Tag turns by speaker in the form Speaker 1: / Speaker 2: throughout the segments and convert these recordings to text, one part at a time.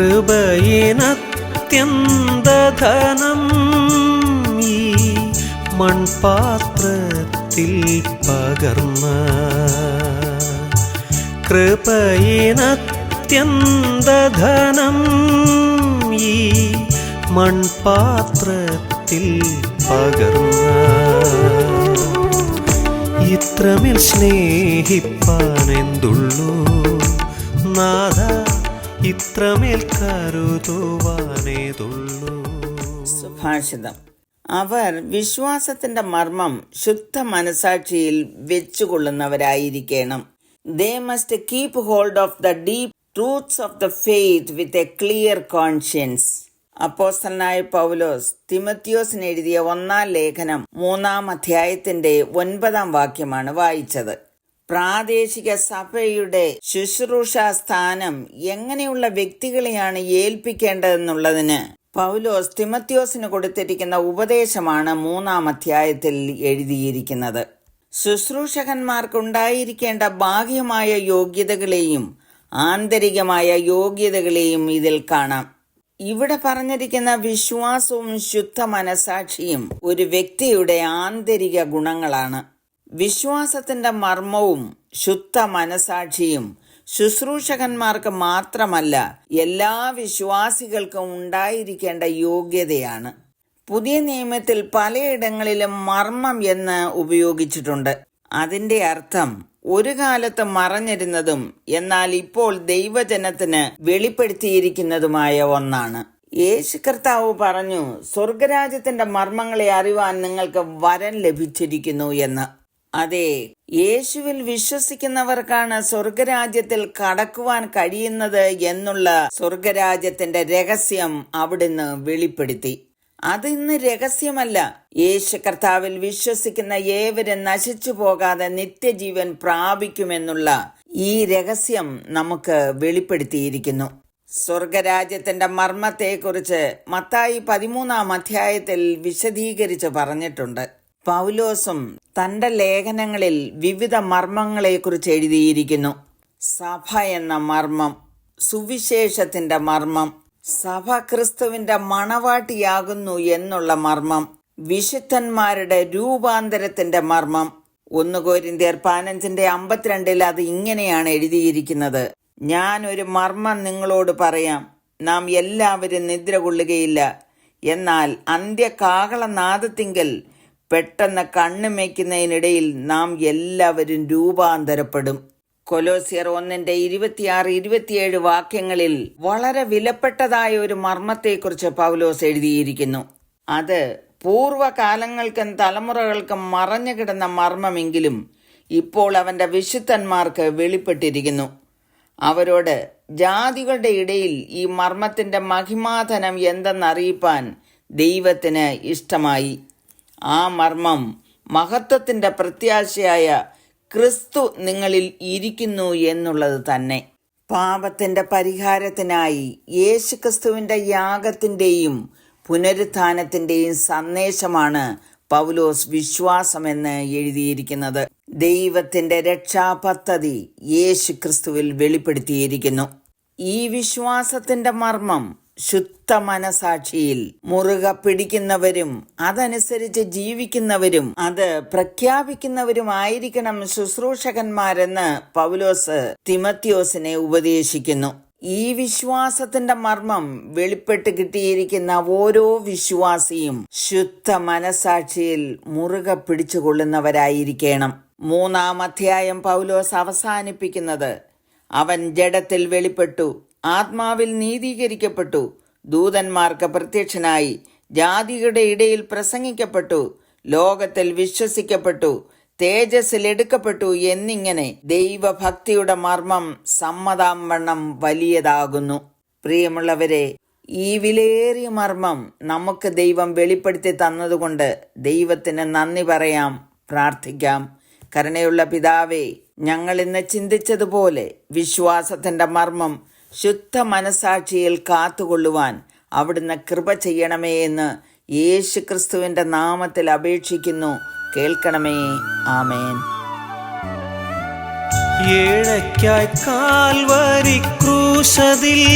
Speaker 1: കൃപയിനത്യന്തധനം ഈ മൺപാത്രത്തിൽ പകർന്ന കൃപയിനത്യന്തധനം ഈ മൺപാത്രത്തിൽ പകർന്ന ഇത്രമേൽ സ്നേഹിപ്പാൻ എന്തുള്ളൂ നാഥ? ഇത്രമേൽ
Speaker 2: സുഭാഷിതം. അവർ വിശ്വാസത്തിന്റെ മർമ്മം ശുദ്ധ മനസാക്ഷിയിൽ വെച്ചുകൊള്ളുന്നവരായിരിക്കണം. They must keep hold of the deep truths of the faith with a clear conscience അപ്പോസ്തലനായ പൗലോസ് തിമത്യോസിന് എഴുതിയ ഒന്നാം ലേഖനം മൂന്നാം അധ്യായത്തിന്റെ ഒൻപതാം വാക്യമാണ് വായിച്ചത്. പ്രാദേശിക സഭയുടെ ശുശ്രൂഷ സ്ഥാനം എങ്ങനെയുള്ള വ്യക്തികളെയാണ് ഏൽപ്പിക്കേണ്ടതെന്നുള്ളതിന് പൗലോസ് തിമത്യോസിന് കൊടുത്തിരിക്കുന്ന ഉപദേശമാണ് മൂന്നാം അധ്യായത്തിൽ എഴുതിയിരിക്കുന്നത്. ശുശ്രൂഷകന്മാർക്കുണ്ടായിരിക്കേണ്ട ബാഹ്യമായ യോഗ്യതകളെയും ആന്തരികമായ യോഗ്യതകളെയും ഇതിൽ കാണാം. ഇവിടെ പറഞ്ഞിരിക്കുന്ന വിശ്വാസവും ശുദ്ധ മനസാക്ഷിയും ഒരു വ്യക്തിയുടെ ആന്തരിക ഗുണങ്ങളാണ്. വിശ്വാസത്തിന്റെ മർമ്മവും ശുദ്ധ മനസാക്ഷിയും ശുശ്രൂഷകന്മാർക്ക് മാത്രമല്ല എല്ലാ വിശ്വാസികൾക്കും ഉണ്ടായിരിക്കേണ്ട യോഗ്യതയാണ്. പുതിയ നിയമത്തിൽ പലയിടങ്ങളിലും മർമ്മം എന്ന് ഉപയോഗിച്ചിട്ടുണ്ട്. അതിന്റെ അർത്ഥം ഒരു കാലത്ത് മറഞ്ഞിരുന്നതും എന്നാൽ ഇപ്പോൾ ദൈവജനത്തിന് വെളിപ്പെടുത്തിയിരിക്കുന്നതുമായ ഒന്നാണ്. യേശു കർത്താവ് പറഞ്ഞു സ്വർഗരാജ്യത്തിന്റെ മർമ്മങ്ങളെ അറിവാൻ നിങ്ങൾക്ക് വരം ലഭിച്ചിരിക്കുന്നു എന്ന്. അതെ യേശുവിൽ വിശ്വസിക്കുന്നവർക്കാണ് സ്വർഗരാജ്യത്തിൽ കടക്കുവാൻ കഴിയുന്നത് എന്നുള്ള സ്വർഗരാജ്യത്തിന്റെ രഹസ്യം അവിടുന്ന് വെളിപ്പെടുത്തി. അത് ഇന്ന് രഹസ്യമല്ല യേശു കർത്താവിൽ വിശ്വസിക്കുന്ന ഏവരും നശിച്ചു പോകാതെ നിത്യജീവൻ പ്രാപിക്കുമെന്നുള്ള ഈ രഹസ്യം നമുക്ക് വെളിപ്പെടുത്തിയിരിക്കുന്നു. സ്വർഗരാജ്യത്തിന്റെ മർമ്മത്തെക്കുറിച്ച് മത്തായി പതിമൂന്നാം അധ്യായത്തിൽ വിശദീകരിച്ച് പറഞ്ഞിട്ടുണ്ട്. പൗലോസും തന്റെ ലേഖനങ്ങളിൽ വിവിധ മർമ്മങ്ങളെക്കുറിച്ച് എഴുതിയിരിക്കുന്നു. സഭ എന്ന മർമ്മം സുവിശേഷത്തിന്റെ മർമ്മം സഭ ക്രിസ്തുവിന്റെ മണവാട്ടിയാകുന്നു എന്നുള്ള മർമ്മം വിശുദ്ധന്മാരുടെ രൂപാന്തരത്തിന്റെ മർമ്മം. ഒന്ന് കോരിന്ത്യർ പതിനഞ്ചിന്റെ അമ്പത്തിരണ്ടിൽ അത് ഇങ്ങനെയാണ് എഴുതിയിരിക്കുന്നത്. ഞാൻ ഒരു മർമ്മം നിങ്ങളോട് പറയാം. നാം എല്ലാവരും നിദ്ര കൊള്ളുകയില്ല എന്നാൽ അന്ത്യകാകളനാദത്തിങ്കൽ പെട്ടെന്ന് കണ്ണുമയ്ക്കുന്നതിനിടയിൽ നാം എല്ലാവരും രൂപാന്തരപ്പെടും. കൊലോസിയർ ഒന്നിന്റെ ഇരുപത്തിയാറ് ഇരുപത്തിയേഴ് വാക്യങ്ങളിൽ വളരെ വിലപ്പെട്ടതായ ഒരു മർമ്മത്തെക്കുറിച്ച് പൗലോസ് എഴുതിയിരിക്കുന്നു. അത് പൂർവകാലങ്ങൾക്കും തലമുറകൾക്കും മറഞ്ഞു കിടന്ന മർമ്മമെങ്കിലും ഇപ്പോൾ അവന്റെ വിശുദ്ധന്മാർക്ക് വെളിപ്പെട്ടിരിക്കുന്നു. അവരോട് ജാതികളുടെ ഇടയിൽ ഈ മർമ്മത്തിന്റെ മഹിമാധനം എന്തെന്നറിയിപ്പാൻ ദൈവത്തിന് ഇഷ്ടമായി. ആ മർമ്മം മഹത്വത്തിന്റെ പ്രത്യാശയായ ക്രിസ്തു നിങ്ങളിൽ ഇരിക്കുന്നു എന്നുള്ളത് തന്നെ. പാപത്തിന്റെ പരിഹാരത്തിനായി യേശുക്രിസ്തുവിന്റെ യാഗത്തിന്റെയും പുനരുത്ഥാനത്തിന്റെയും സന്ദേശമാണ് പൗലോസ് വിശ്വാസമെന്ന് എഴുതിയിരിക്കുന്നത്. ദൈവത്തിന്റെ രക്ഷാപദ്ധതി യേശു ക്രിസ്തുവിൽ വെളിപ്പെടുത്തിയിരിക്കുന്നു. ഈ വിശ്വാസത്തിന്റെ മർമ്മം ശുദ്ധ മനസാക്ഷിയിൽ മുറുക പിടിക്കുന്നവരും അതനുസരിച്ച് ജീവിക്കുന്നവരും അത് പ്രഖ്യാപിക്കുന്നവരുമായിരിക്കണം ശുശ്രൂഷകന്മാരെന്ന് പൗലോസ് തിമത്യോസിനെ ഉപദേശിക്കുന്നു. ഈ വിശ്വാസത്തിന്റെ മർമ്മം വെളിപ്പെട്ട് കിട്ടിയിരിക്കുന്ന ഓരോ വിശ്വാസിയും ശുദ്ധ മനസാക്ഷിയിൽ മുറുക പിടിച്ചുകൊള്ളുന്നവരായിരിക്കണം. മൂന്നാം അധ്യായം പൗലോസ് അവസാനിപ്പിക്കുന്നത് അവൻ ജഡത്തിൽ വെളിപ്പെട്ടു. ആത്മാവിൽ നീതീകരിക്കപ്പെട്ടു. ദൂതന്മാർക്ക് പ്രത്യക്ഷനായി ജാതികളുടെ ഇടയിൽ പ്രസംഗിക്കപ്പെട്ടു. ലോകത്തിൽ വിശ്വസിക്കപ്പെട്ടു. തേജസ്സിൽ എടുക്കപ്പെട്ടു എന്നിങ്ങനെ ദൈവഭക്തിയുടെ മർമ്മം സമ്മതാം വണ്ണം വലിയതാകുന്നു. പ്രിയമുള്ളവരെ ഈ വിലയേറിയ മർമ്മം നമുക്ക് ദൈവം വെളിപ്പെടുത്തി തന്നതുകൊണ്ട് ദൈവത്തിന് നന്ദി പറയാം പ്രാർത്ഥിക്കാം. കരുണയുള്ള പിതാവേ ഞങ്ങൾ ഇന്ന് ചിന്തിച്ചതുപോലെ വിശ്വാസത്തിന്റെ മർമ്മം ശുദ്ധ മനസാക്ഷിയിൽ കാത്തുകൊള്ളുവാൻ അവിടുന്ന് കൃപ ചെയ്യണമേ എന്ന് യേശു ക്രിസ്തുവിന്റെ നാമത്തിൽ അപേക്ഷിക്കുന്നു. കേൾക്കണമേ. ആമേൻ.
Speaker 1: ഏഴയ്ക്കായി കാൽവരി ക്രൂശതിൽ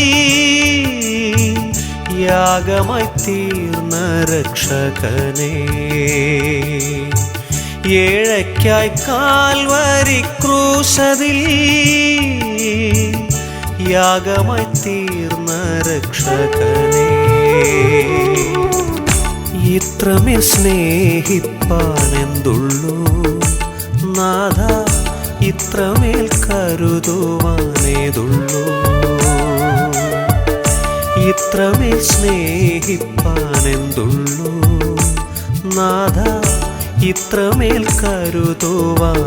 Speaker 1: യാഗമായി തീർന്ന രക്ഷകനേ. കാൽവരി ക്രൂശതിൽ യാഗമായി തീർന്ന രക്ഷകനേ. ഇത്രമേ സ്നേഹിപ്പാൻ എന്തുള്ളൂ നാഥ ഇത്രമേൽ കരുതുവാനേതുള്ളൂ. ഇത്രമേ സ്നേഹിപ്പാൻ എന്തുള്ളൂ നാഥ ഇത്രമേൽ കരുതുവാനേതുള്ളൂ.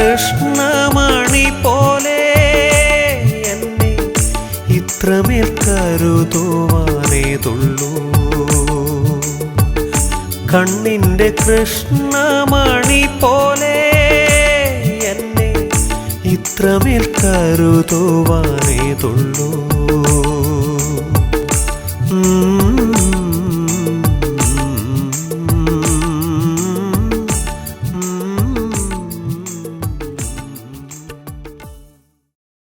Speaker 1: കൃഷ്ണമണി പോലെ എന്നെ ഇത്രമേൽ കരുതുവാനേതുള്ളൂ. കണ്ണിന്റെ കൃഷ്ണമണി പോലെ എന്നെ ഇത്രമേൽ കരുതുവാനേതുള്ളൂ.